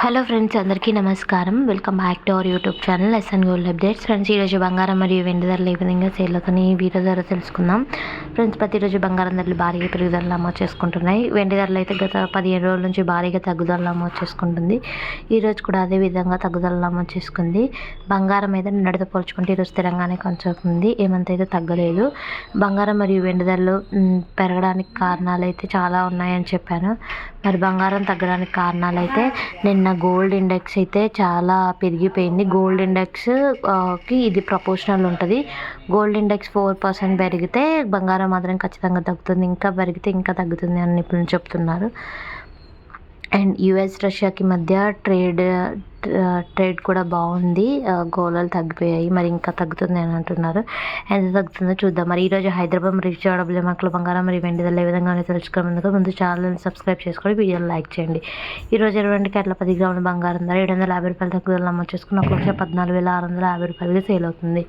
Hello friends అందరికీ నమస్కారం. Welcome back to our YouTube channel SN gold updates friends ఈరోజు బంగారం మరియు వెండి ధరలు ఏ విధంగా సేల్ ఈ వీడియో ధర తెలుసుకుందాం. ఫ్రెండ్స్ ప్రతిరోజు బంగారం ధరలు భారీగా పెరుగుదల నమోదు చేసుకుంటున్నాయి. వెండి ధరలు అయితే గత పదిహేను రోజుల నుంచి భారీగా తగ్గుదల నమోదు చేసుకుంటుంది. ఈరోజు కూడా అదే విధంగా తగ్గుదల నమోదు చేసుకుంది. బంగారం అయితే నిన్నటితో పోల్చుకుంటే ఈరోజు స్థిరంగానే కొనసాగుతుంది. ఏమంత అయితే తగ్గలేదు. బంగారం మరియు వెండి ధరలు పెరగడానికి కారణాలు అయితే చాలా ఉన్నాయని చెప్పాను. మరి బంగారం తగ్గడానికి కారణాలు అయితే నిన్న గోల్డ్ ఇండెక్స్ అయితే చాలా పెరిగిపోయింది. గోల్డ్ ఇండెక్స్కి ఇది ప్రపోర్షనల్ ఉంటుంది. గోల్డ్ ఇండెక్స్ ఫోర్ పర్సెంట్ పెరిగితే బంగారం మాత్రం ఖచ్చితంగా తగ్గుతుంది. ఇంకా పెరిగితే ఇంకా తగ్గుతుంది అని నిపుణులు చెప్తున్నారు. అండ్ యుఎస్ రష్యాకి మధ్య ట్రేడ్ ట్రేడ్ కూడా బాగుంది. గోళాలు తగ్గిపోయాయి. మరి ఇంకా తగ్గుతుంది అని అంటున్నారు. ఎంత తగ్గుతుందో చూద్దాం. మరి ఈరోజు హైదరాబాద్ రీచ్ విజయవాడ బిల్లమాకల బంగారం మరి వెండి ఏ విధంగా తెలుసుకునేందుకు ముందు ఛానల్ని సబ్స్క్రైబ్ చేసుకొని వీడియోని లైక్ చేయండి. ఈరోజు ఇరవై రెండు కేట్ల పది గ్రాముల బంగారం ధర ఏడు వందల యాభై రూపాయల తగ్గుదల నమోదు చేసుకుని ఒక లక్ష పద్నాలుగు వేల ఆరు వందల యాభై రూపాయలకి సేల్ అవుతుంది.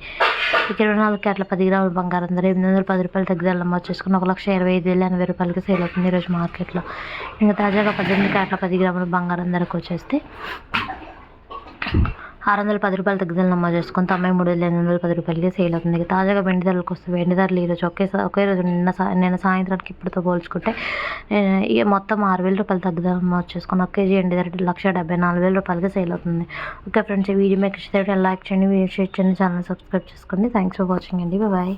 ఇక ఇరవై నాలుగు క్యాట్ల పది గ్రాముల బంగారం ధర ఎనిమిది వందల పది రూపాయల తగ్గుదల నమోదు చేసుకుని ఒక లక్ష ఇరవై ఐదు వేల ఎనభై రూపాయలకి సేల్ అవుతుంది ఈరోజు మార్కెట్లో ఇంకా తాజాగా పద్దెనిమిది క్యాట్ల పది గ్రాముల బంగారం ధరకు వచ్చేస్తే ఆరు వందల పది రూపాయలు తగ్గుదల నమోదు చేసుకొని తొంభై మూడు వేల ఎనిమిది వందల పది రూపాయలకి సేల్ అవుతుంది. తాజాగా వెండి ధరలకు వస్తే వెండి ధరలు ఈరోజు ఒకే ఒకే రోజు నిన్న నిన్న సాయంత్రానికి ఇప్పుడుతో పోల్చుకుంటే ఇక మొత్తం ఆరు వేల రూపాయలు తగ్గుదల నమోదు చేసుకుని ఒక కేజీ ఎండి ధర లక్ష డెబ్బై నాలుగు వేల రూపాయలకి సేల్ అవుతుంది. ఓకే ఫ్రెండ్స్ ఈ వీడియో మీకు ఇష్టం లైక్ చేయండి వీడియో షేర్ చేయండి ఛానల్ సబ్స్క్రైబ్ చేసుకోండి. థ్యాంక్స్ ఫర్ వాచింగ్ అండి. బాయ్.